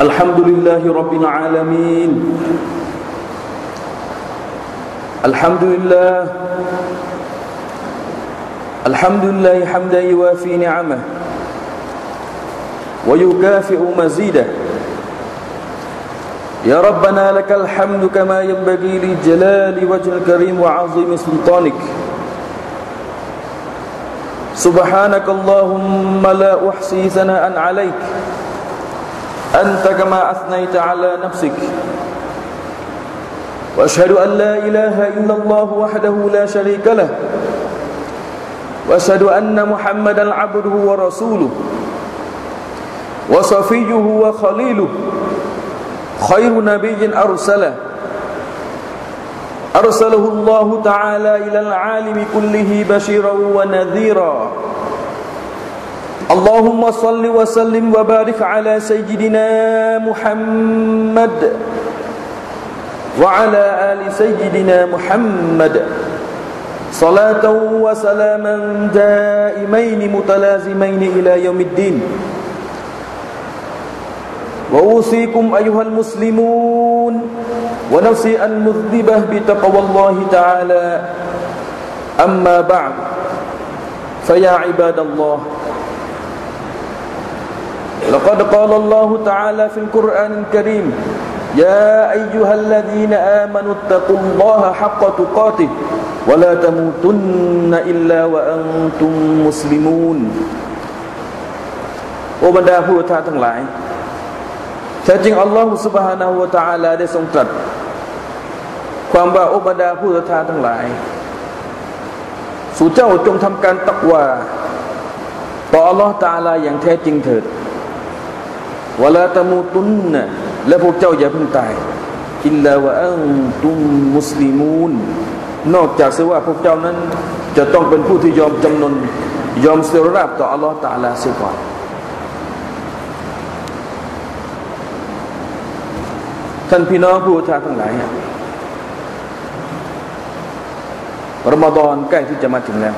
الحمد لله رب العالمين الحمد لله الحمد لله حمدا يوافي نعمه ويكافئ مزيده يا ربنا لك الحمد كما ينبغي لجلال وجه الكريم وعظيم سلطانك سبحانك اللهم لا أحصي ثناء عليك أنت كما أثنيت على نفسك. وأشهد أن لا إله إلا الله وحده لا شريك له. وأشهد أن محمدا عبده ورسوله. وصفيه وخليله. خير نبي أرسله. أرسله الله تعالى إلى العالم كله بشيرا ونذيرا. اللهم صل وسلم وبارك على سيدنا محمد وعلى آل سيدنا محمد. صلاة وسلاما دائمين متلازمين إلى يوم الدين. وأوصيكم أيها المسلمون ونفسي المذنبة بتقوى الله تعالى. أما بعد فيا عباد الله لقد قال الله تعالى في القرآن الكريم يا أيها الذين آمنوا اتقوا الله حق تقاته ولا تموتن إلا وأنتم مسلمون โอบรรดาผู้ท่าทั้งหลายแท้จริงอัลลอฮฺสุบฮานาหูตาลาได้ทรงตรัสความว่าโอบรรดาผู้ท่าทั้งหลาย สู่เจ้าจงทำการตักวาต่ออัลลอฮฺตาลาอย่างแท้จริงเถิด วลาตะมูตุนนะและพวกเจ้าอย่าเพิ่งตายอิลลาวะอันตุมมุสลิมูนนอกจากเสียว่าพวกเจ้านั้น จะต้องเป็นผู้ที่ยอมจำนนยอมเสียราบต่ออัลลอฮฺตาลาเสียก่อนท่านพี่น้องผู้ชาทั้งหลายรอมฎอนใกล้ที่จะมาถึงแล้ว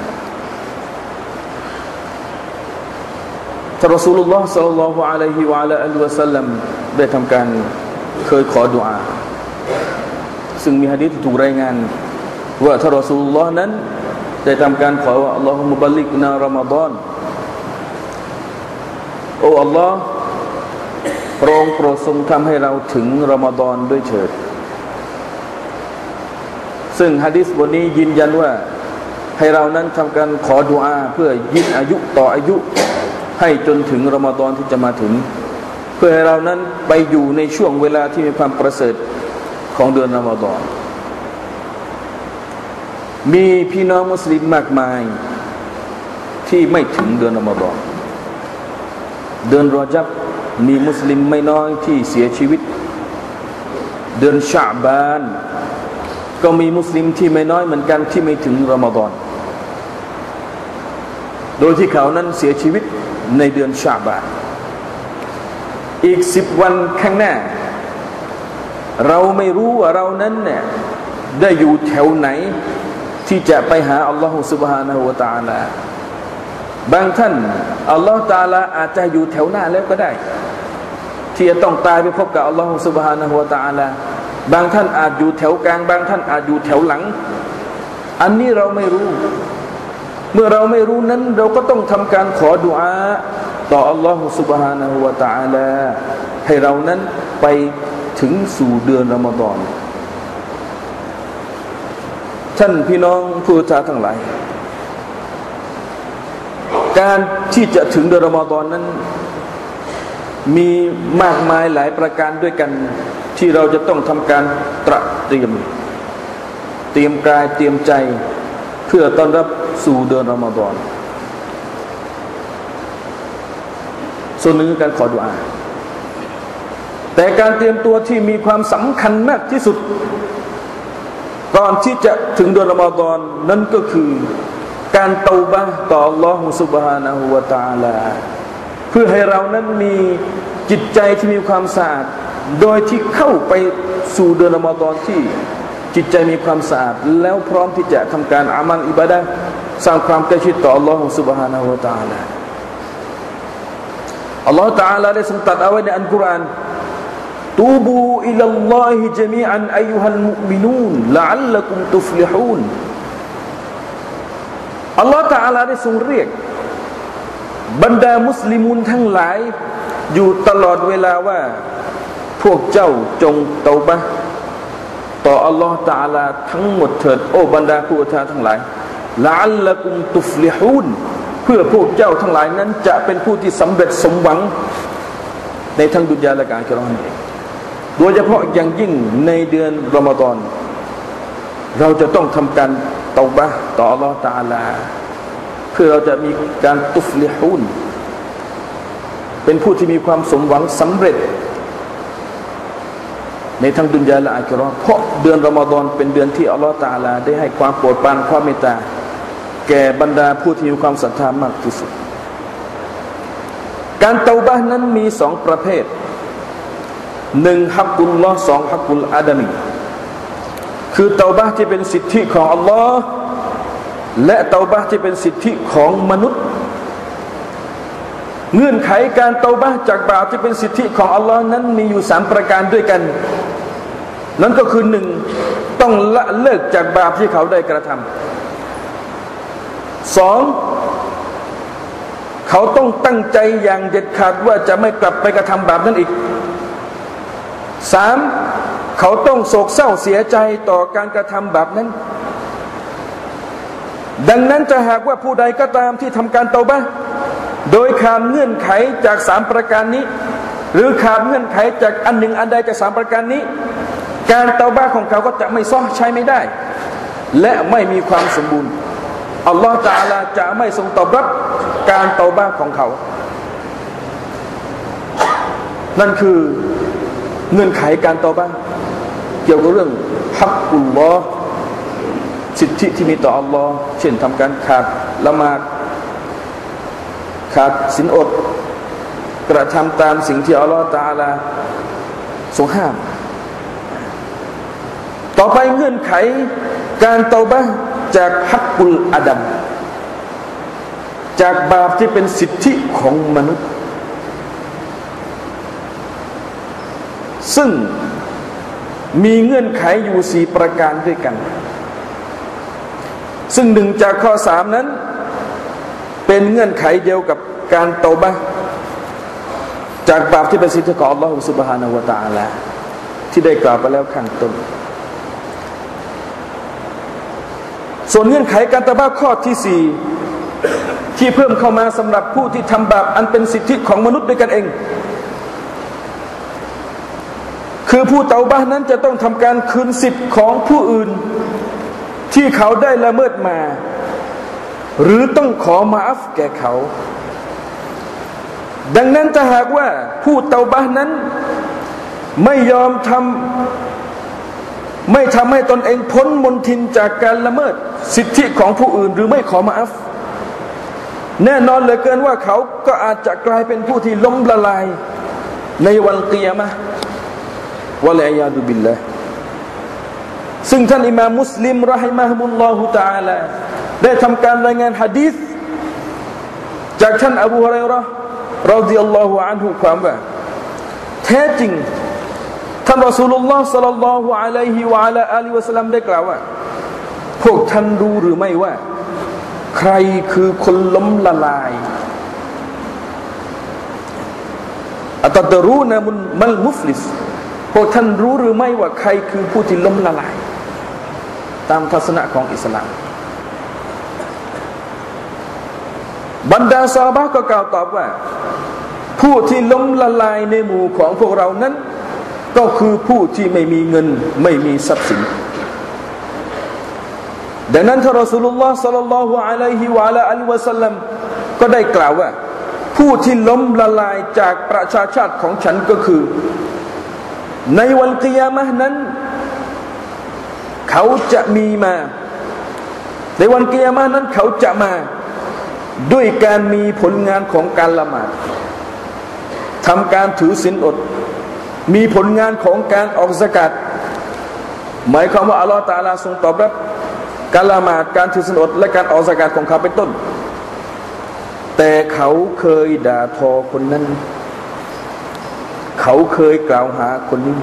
ท่านรอสูลุลลอฮ์สัลลัลลอฮุอะลัยฮิวะลาอัลวะสัลลัมได้ทำการเคยขอดุอาซึ่งมีฮะดีษถูกรายงาน ว่าท่านรอสูลุลลอฮ์นั้น ได้ทำการขอว่าอัลลอฮุมะบัลลิกนารอมฎอนโอ้อัลลอฮ์พระองค์โปรดทรงทำให้เราถึงรอมฎอนด้วยเถิด ซึ่งฮะดิษบทนี้ยืนยันว่าให้เรานั้นทำการขอดุอาเพื่อยืดอายุต่ออายุ ให้จนถึงรอมฎอนที่จะมาถึง เพื่อให้เรานั้นไปอยู่ในช่วงเวลาที่มีความประเสริฐของเดือนรอมฎอนมีพี่น้องมุสลิมมากมายที่ไม่ถึงเดือนรอมฎอนเดือนรอจับมีมุสลิมไม่น้อยที่เสียชีวิต เดือนชาบาน ก็มีมุสลิมที่ไม่น้อยเหมือนกันที่ไม่ถึงรอมฎอนโดยที่เขานั้นเสียชีวิต ในเดือนชาบานอีกสิบวันข้างหน้า เราไม่รู้ว่าเรานั้นเนี่ยได้อยู่แถวไหน ที่จะไปหาอัลลอฮฺสุบฮานาหูวาตาลาบางท่านอัลลอฮฺตาลาอาจจะอยู่แถวหน้าแล้วก็ได้ ที่จะต้องตายไปพบกับอัลลอฮฺสุบฮานาหัวตาลาบางท่านอาจอยู่แถวกลาง บางท่านอาจอยู่แถวหลัง อันนี้เราไม่รู้ เมื่อเราไม่รู้นั้น เราก็ต้องทำการขอดุอาต่ออัลลอฮฺสุบฮานาหัวตาลาให้เรานั้นไปถึงสู่เดือนรอมฎอนท่านพี่น้องผู้ชาทั้งหลาย การที่จะถึงเดือนรอมฎอนนั้น มีมากมายหลายประการด้วยกัน ที่เราจะต้องทำการตระเตรียม เตรียมกายเตรียมใจ เพื่อต้อนรับ สู่เดือนรอมฎอนส่วนหนึ่งคือการขอดุอา แต่การเตรียมตัวที่มีความสำคัญมากที่สุด ก่อนที่จะถึงเดือนรอมฎอนนั่นก็คือการเตาบะต่อ Allah سبحانه และ تعالى เพื่อให้เรานั้นมีจิตใจที่มีความสะอาด โดยที่เข้าไปสู่เดือนอมฎอนที่จิตใจมีความสะอาด แล้วพร้อมที่จะทำการอามัลอิบาดะ สร้างความใกล้ชิดต่อ Allah سبحانه และ تعالى Allah Ta'ala ได้ทรงตัดเอาไว้ในอัลกุรอาน توبوا إلى الله جميعا أيها المؤمنون لعلكم تفلحون อัลลอฮฺตาลาได้ทรงเรียก บรรดามุสลิมุนทั้งหลาย อยู่ตลอดเวลาว่า พวกเจ้าจงเตาบะต่ออัลลอฮฺตาลาทั้งหมดเถิด โอ้บรรดาผู้ทาทั้งหลาย ละอัลละกุมตุฟลิฮูนเพื่อพวกเจ้าทั้งหลายนั้น จะเป็นผู้ที่สำเร็จสมหวัง ในทั้งดุจยาและการกระทำเองโดยเฉพาะอย่างยิ่งในเดือนรอมฎอนเราจะต้องทำการเตาบะต่ออัลลอตาลา เพื่อเราจะมีการตุฟลิฮูนเป็นผู้ที่มีความสมหวังสำเร็จ ในทั้งดุนยาและอาคิรอเพราะเดือนรอมฎอนเป็นเดือนที่อัลลอฮฺตาลา ได้ให้ความโปรดปรานความเมตตา แก่บรรดาผู้ที่มีความศรัทธามากที่สุด การเตาบะนั้นมีสองประเภทหนึ่งฮักกุลลอฮ์สองฮักกุลอาดามีคือเตาบะที่เป็นสิทธิของอัลลอฮ์และเตาบะที่เป็นสิทธิของมนุษย์ เงื่อนไขการเตาบะจากบาปที่เป็นสิทธิของอัลลอฮ์นั้นมีอยู่สามประการด้วยกัน นั่นก็คือหนึ่งต้องละเลิกจากบาปที่เขาได้กระทำ สองเขาต้องตั้งใจอย่างเด็ดขาดว่าจะไม่กลับไปกระทำบาปนั้นอีกสามเขาต้องโศกเศร้าเสียใจต่อการกระทำแบบนั้น ดังนั้นจะหากว่าผู้ใดก็ตามที่ทำการเตาบ้าโดยขาดเงื่อนไขจากสามประการนี้ หรือขาดเงื่อนไขจากอันหนึ่งอันใดจากสามประการนี้ การเตาบ้าของเขาก็จะไม่ซ้อใช้ไม่ได้ และไม่มีความสมบูรณ์ อัลลอฮฺจาลาจะไม่ทรงตอบรับการเตาบ้าของเขา นั่นคือเงื่อนไขการตอบ้าเกี่ยวกับเรื่องฮักกุลลอสิทธิที่มีต่ออัลลอฮ์เช่นทำการขาดละมาดขาดสินอด กระทำตามสิ่งที่อัลลอฮ์ตาลาทรงห้าม ต่อไปเงื่อนไขการเตาบ้า จากฮักกุลอาดัมจากบาปที่เป็นสิทธิของมนุษย์ ซึ่งมีเงื่อนไขอยู่สี่ประการด้วยกัน ซึ่งหนึ่งจากข้อสามนั้น เป็นเงื่อนไขเดียวกับการเตาบะจากบาปที่เป็นสิทธิของอัลลอฮฺสุบฮานาวะตาลาที่ได้กล่าวไปแล้วข้างต้น ส่วนเงื่อนไขการตะบ้าข้อที่สี่ที่เพิ่มเข้ามาสำหรับผู้ที่ทำบาปอันเป็นสิทธิของมนุษย์ด้วยกันเอง คือผู้เตาบ้านนั้นจะต้องทำการคืนสิทธิ์ของผู้อื่น ที่เขาได้ละเมิดมา หรือต้องขอมาอัฟแก่เขา ดังนั้นถ้าหากว่าผู้เตาบ้านนั้นไม่ยอมทำ ไม่ทำให้ตนเองพ้นมนทินจากการละเมิด สิทธิของผู้อื่นหรือไม่ขอมาอัฟแน่นอนเหลือเกินว่าเขาก็อาจจะกลายเป็นผู้ที่ล้มละลายในวันเกียรมะวะลัยยาดุบิลละซึ่งท่านอิมามุสลิมรหิมะฮุมุลลอฮุตาลาได้ทำการรายงานฮะดีษจากท่านอบูฮุไรรอเราดิยัลลอฮุอันฮุความว่าแท้จริง ท่านรอสูลุลลอฮ์สัลลัลลอฮุอะลัยฮิวะอะลาอัลีวะสัลลัมได้กล่าวว่า พวกท่านรู้หรือไม่ว่า ใครคือคนล้มละลายอัตตรูนะมุนมัลมุฟลิสพวกท่านรู้หรือไม่ว่าใครคือผู้ที่ล้มละลาย ตามทัศนะของอิสลาม บรรดาซาบะก็กล่าวตอบว่า ผู้ที่ล้มละลายในหมู่ของพวกเรานั้น ก็คือผู้ที่ไม่มีเงินไม่มีทรัพย์สิน ดังนั้นท่านรอสุลลอฮ์สัลลัลลอฮุอะลัยฮิวะลาอัลวะสัลลัมก็ได้กล่าวว่า ผู้ที่ล้มละลายจากประชาชาติของฉันก็คือ ในวันกิยามะนั้น เขาจะมีมา ในวันกิยามะนั้นเขาจะมา ด้วยการมีผลงานของการละหมาดทำการถือศีลอด มีผลงานของการออกสกัดหมายความว่าอัลลอฮฺตาลาทรงตอบรับการละหมาดการถือศีลอดและการออกสกัดของเขาเป็นต้น แต่เขาเคยด่าทอคนนั้น เขาเคยกล่าวหาคนนี้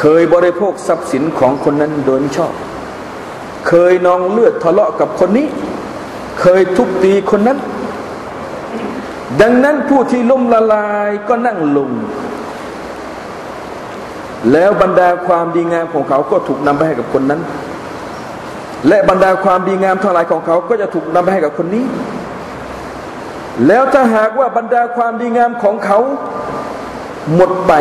เคยบริโภคทรัพย์สินของคนนั้นโดยไม่ชอบ เคยนองเลือดทะเลาะกับคนนี้ เคยทุบตีคนนั้น ดังนั้นผู้ที่ล้มละลายก็นั่งลง แล้วบรรดาความดีงามของเขาก็ถูกนำไปให้กับคนนั้น และบรรดาความดีงามทั้งหลายของเขาก็จะถูกนำไปให้กับคนนี้ แล้วถ้าหากว่าบรรดาความดีงามของเขาหมดไป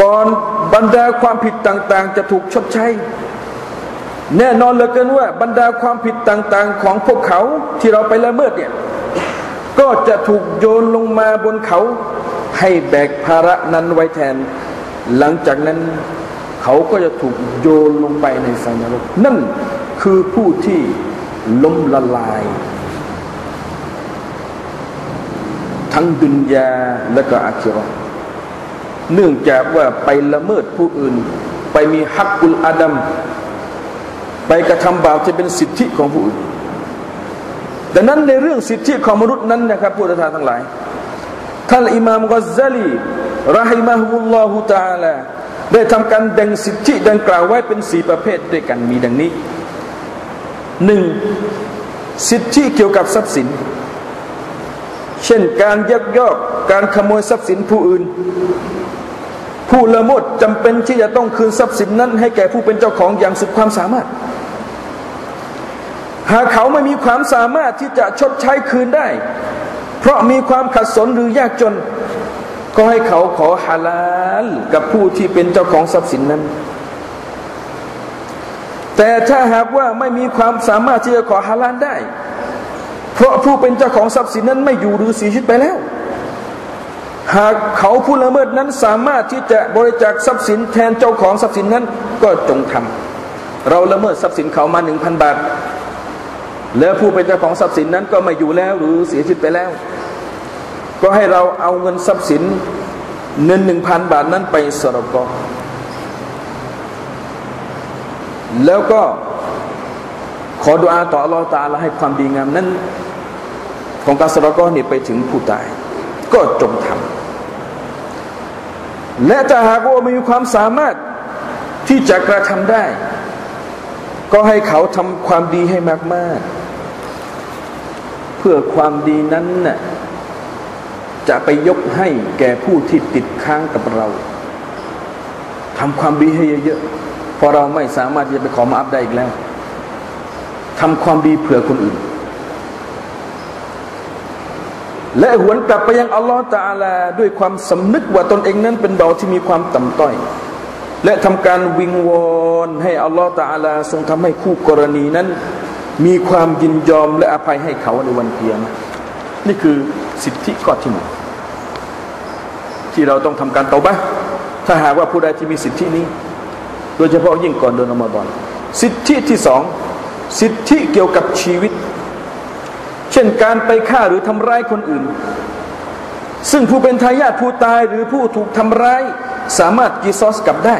ก่อนบรรดาความผิดต่างๆ จะถูกชดใช้ แน่นอนเหลือเกินว่าบรรดาความผิดต่างๆ ของพวกเขาที่เราไปละเมิดเนี่ยก็จะถูกโยนลงมาบนเขาให้แบกภาระนั้นไว้แทน หลังจากนั้นเขาก็จะถูกโยนลงไปในไฟนรก นั่นคือผู้ที่ล้มละลาย ทั้งดุนยาและก็อาคิรอเนื่องจากว่าไปละเมิดผู้อื่น ไปมีฮักกุลอาดัมไปกระทำบาปจะเป็นสิทธิของผู้อื่นดังนั้นในเรื่องสิทธิของมนุษย์นั้นนะครับผู้ทานทั้งหลายท่านอิมามกัซซาลี รหิมะฮุลลอฮุตาลาได้ทำการแบ่งสิทธิดังกล่าวไว้เป็นสี่ประเภทด้วยกันมีดังนี้หนึ่งสิทธิเกี่ยวกับทรัพย์สิน เช่นการยักยอกการขโมยทรัพย์สินผู้อื่น ผู้ละเมิดจำเป็นที่จะต้องคืนทรัพย์สินนั้น ให้แก่ผู้เป็นเจ้าของอย่างสุดความสามารถ หากเขาไม่มีความสามารถที่จะชดใช้คืนได้ เพราะมีความขัดสนหรือยากจน ก็ให้เขาขอฮาลาลกับผู้ที่เป็นเจ้าของทรัพย์สินนั้น แต่ถ้าหากว่าไม่มีความสามารถที่จะขอฮาลาลได้ เพราะผู้เป็นเจ้าของทรัพย์สินนั้นไม่อยู่หรือเสียชีวิตไปแล้ว หากเขาผู้ละเมิดนั้นสามารถที่จะบริจาคทรัพย์สินแทนเจ้าของทรัพย์สินนั้นก็จงทำเราละเมิดทรัพย์สินเขามาหนึ่งพันบาท แล้วผู้เป็นเจ้าของทรัพย์สินนั้นก็ไม่อยู่แล้วหรือเสียชีวิตไปแล้ว ก็ให้เราเอาเงินทรัพย์สินเงินหนึ่งพันบาทนั้นไปสรกแล้วก็ขอดุอาต่ออัลลอฮฺตาละให้ความดีงามนั้น ของการสละก็นี่ไปถึงผู้ตาย ก็จงทำและถ้าหากว่ามีความสามารถที่จะกระทำได้ ก็ให้เขาทำความดีให้มาก ๆ เพื่อความดีนั้นน่ะ จะไปยกให้แก่ผู้ที่ติดค้างกับเราทำความดีให้เยอะๆพอเราไม่สามารถจะไปขอมาอัพได้อีกแล้วทำความดีเผื่อคนอื่น และหวนกลับไปยังอัลลอฮฺตาลาด้วยความสำนึกว่าตนเองนั้นเป็นเบาที่มีความต่ำต้อย และทำการวิงวอนให้อัลลอฮฺตาลาทรงทำให้คู่กรณีนั้น มีความยินยอมและอภัยให้เขาในวันเกียรนี่คือ สิทธิข้อที่หนึ่งที่เราต้องทำการเตาบะถ้าหากว่าผู้ใดที่มีสิทธินี้ โดยเฉพาะยิ่งก่อนเดินอมาบอนสิทธิที่สองสิทธิเกี่ยวกับชีวิต เช่นการไปฆ่าหรือทำร้ายคนอื่น ซึ่งผู้เป็นทายาทผู้ตายหรือผู้ถูกทำร้าย สามารถกีซอสกลับได้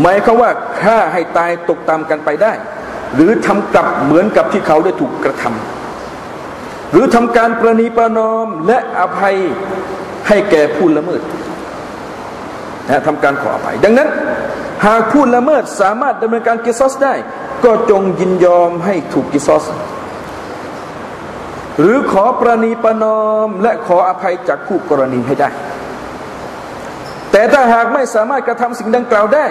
หมายความว่าฆ่าให้ตายตกตามกันไปได้ หรือทำกลับเหมือนกับที่เขาได้ถูกกระทำ หรือทำการประนีประนอมและอภัยให้แก่ผู้ละเมิดนะทำการขออภัย ดังนั้น หากผู้ละเมิดสามารถดำเนินการกิซอสได้ ก็จงยินยอมให้ถูกกิซอส หรือขอประนีประนอม และขออภัยจากคู่กรณีให้ได้ แต่ถ้าหากไม่สามารถกระทำสิ่งดังกล่าวได้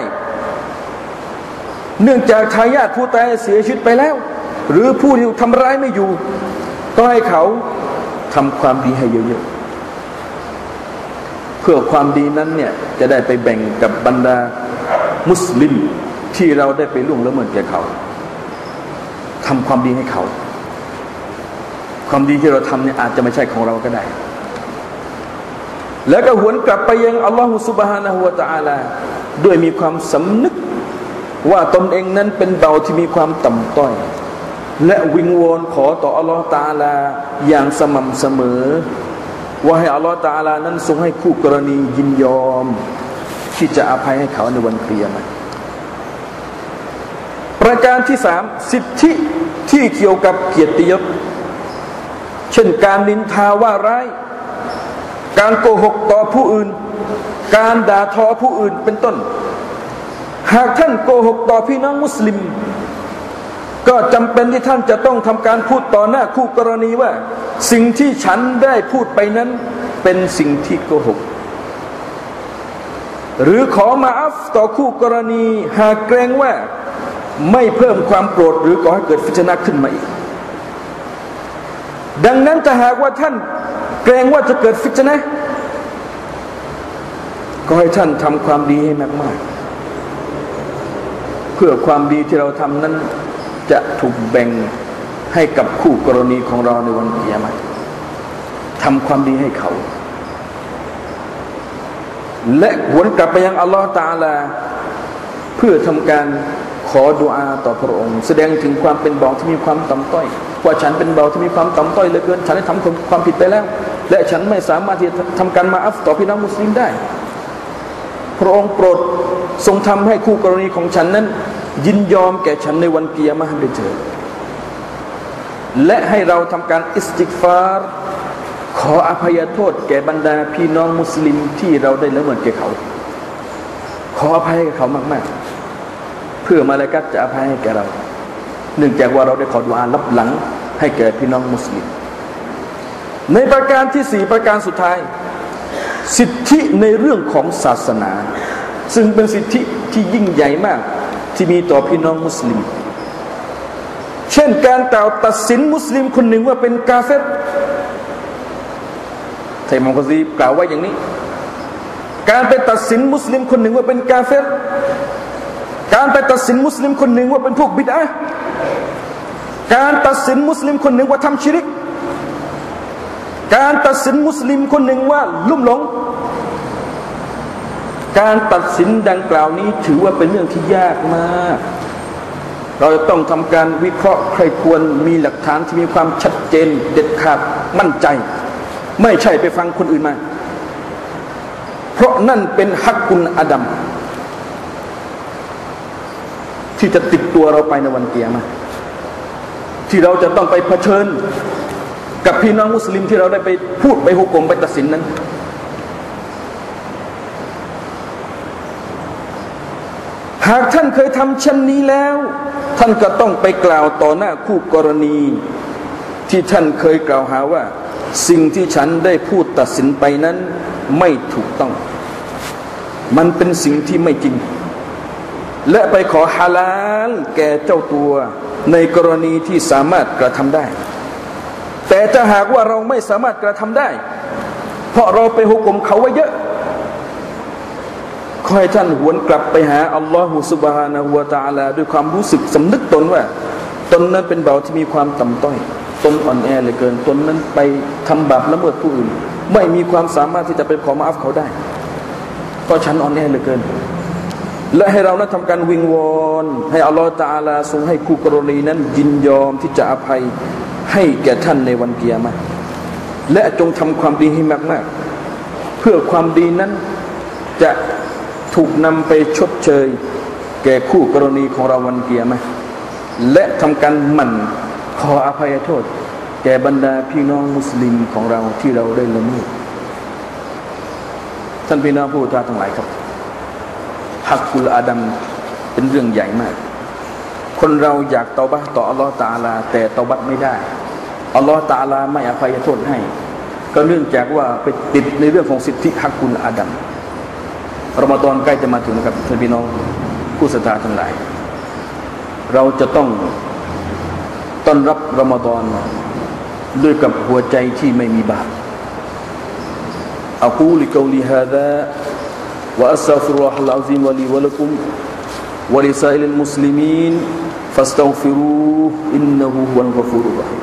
เนื่องจากทายาทผู้ตายเสียชีวิตไปแล้ว หรือผู้ที่ทำร้ายไม่อยู่ ก็ให้เขาทำความดีให้เยอะๆเพื่อความดีนั้นเนี่ยจะได้ไปแบ่งกับบรรดามุสลิมที่เราได้ไปล่วงละเมิดแก่เขาทำความดีให้เขา ความดีที่เราทำเนี่ยอาจจะไม่ใช่ของเราก็ได้ แล้วก็หวนกลับไปยังอัลลอฮฺสุบฮานะฮุวาตาลาด้วยมีความสำนึกว่าตนเองนั้นเป็นเบาที่มีความต่ำต้อย และวิงวอนขอต่ออัลลอฮฺตาลาอย่างสม่ำเสมอ ว่าให้อัลลอฮฺตาลานั้นทรงให้คู่กรณียินยอม ที่จะอภัยให้เขาในวันเกียรติประการที่สามสิทธิที่เกี่ยวกับเกียรติยศเช่นการนินทาว่าร้าย การโกหกต่อผู้อื่น การด่าทอผู้อื่นเป็นต้น หากท่านโกหกต่อพี่น้องมุสลิม ก็จำเป็นที่ท่านจะต้องทำการพูดต่อหน้าคู่กรณีว่า สิ่งที่ฉันได้พูดไปนั้น เป็นสิ่งที่โกหก หรือขอมาอัฟต่อคู่กรณี หากเกรงว่าไม่เพิ่มความโกรธหรือก่อให้เกิดฟิชนะขึ้นมาอีก ดังนั้นถ้าหากว่าท่านเกรงว่าจะเกิดฟิชนะก็ให้ท่านทำความดีให้มากๆ เพื่อความดีที่เราทำนั้น จะถูกแบ่งให้กับคู่กรณีของเราในวันเกียรติทำความดีให้เขา และหวนกลับไปยังอัลลอฮฺตาลา เพื่อทำการขอดุอาต่อพระองค์ แสดงถึงความเป็นเบาที่มีความต่ำต้อยว่าฉันเป็นเบาที่มีความต่ำต้อยเหลือเกิน ฉันได้ทำความผิดไปแล้ว และฉันไม่สามารถที่จะทำการมาอัฟต่อพี่น้องมุสลิมได้ พระองค์โปรดทรงทำให้คู่กรณีของฉันนั้น ยินยอมแก่ฉันในวันเกียร์มาให้ได้เจอและให้เราทำการอิสติกฟาร ขออภัยโทษ แก่บรรดาพี่น้องมุสลิมที่เราได้ละเมิดแก่เขา ขออภัยให้เขามากๆ เพื่อมาลากัดจะอภัยให้แก่เรา เนื่องจากว่าเราได้ขอดุอารับหลัง ให้แก่พี่น้องมุสลิม ในประการที่สี่ประการสุดท้าย สิทธิในเรื่องของศาสนา ซึ่งเป็นสิทธิที่ยิ่งใหญ่มาก ที่มีต่อพี่น้องมุสลิม เช่นการกล่าวตัดสินมุสลิมคนหนึ่งว่าเป็นกาเฟตไทยมังกซีกล่าวว่าอย่างนี้ การไปตัดสินมุสลิมคนหนึ่งว่าเป็นกาเฟตการไปตัดสินมุสลิมคนหนึ่งว่าเป็นพวกบิดาการตัดสินมุสลิมคนหนึ่งว่าทำชิริก การตัดสินมุสลิมคนหนึ่งว่าลุ่มหลง การตัดสินดังกล่าวนี้ถือว่าเป็นเรื่องที่ยากมาก เราจะต้องทำการวิเคราะห์ใครควรมีหลักฐานที่มีความชัดเจน เด็ดขาดมั่นใจ ไม่ใช่ไปฟังคนอื่นมา เพราะนั่นเป็นฮักกุลอดัมที่จะติดตัวเราไปในวันเกียร์มาที่เราจะต้องไปเผชิญ กับพี่น้องมุสลิมที่เราได้ไปพูดไปหุกกลมไปตัดสินนั้น หากท่านเคยทำเช่นนี้แล้ว ท่านก็ต้องไปกล่าวต่อหน้าคู่กรณี ที่ท่านเคยกล่าวหาว่า สิ่งที่ฉันได้พูดตัดสินไปนั้นไม่ถูกต้อง มันเป็นสิ่งที่ไม่จริง และไปขอฮาลาลแก่เจ้าตัวในกรณีที่สามารถกระทำได้ แต่ถ้าหากว่าเราไม่สามารถกระทำได้ เพราะเราไปหุกกลมเขาไว้เยอะ ขอให้ท่านหวนกลับไปหาอัลลอฮฺสุบฮานะฮุวาตาลาด้วยความรู้สึกสำนึกตนว่า ตนนั้นเป็นเบาที่มีความต่ำต้อย ตนอ่อนแอเหลือเกิน ตนนั้นไปทำบาปละเมิดผู้อื่น ไม่มีความสามารถที่จะไปขอมาอัฟเขาได้เพราะฉันอ่อนแอเหลือเกิน และให้เรานั้นทำการวิงวอนให้อัลลอฮฺตาลาทรงให้คู่กรณีนั้น ยินยอมที่จะอภัยให้แก่ท่านในวันเกียรมาและจงทำความดีให้มากๆ เพื่อความดีนั้นจะ ถูกนำไปชดเชย แก่คู่กรณีของเราวันเกียร์ไหมและทำการหมั่นขออภัยโทษ แก่บรรดาพี่น้องมุสลิมของเราที่เราได้ละเมิดท่านพี่น้องผู้ท่าทั้งหลายครับฮักกุลอาดัมเป็นเรื่องใหญ่มาก คนเราอยากเตาบะต่ออัลลอฮฺตาลา แต่เตาบัตไม่ได้อัลลอฮฺตาลาไม่อภัยโทษให้ ก็เนื่องจากว่าไปติดในเรื่องของสิทธิฮักกุลอาดัม รอมฎอนใกล้จะมาถึงนะครับท่านพี่น้องผู้ศรัทธาทั้งหลาย เราจะต้องต้อนรับรอมฎอนด้วยกับหัวใจที่ไม่มีบาปอาคูลิกาลีฮะดา وأستغفر الله العظيم ولي ولكم ولسائر المسلمين فاستغفروه إنه هو الغفور الرحيم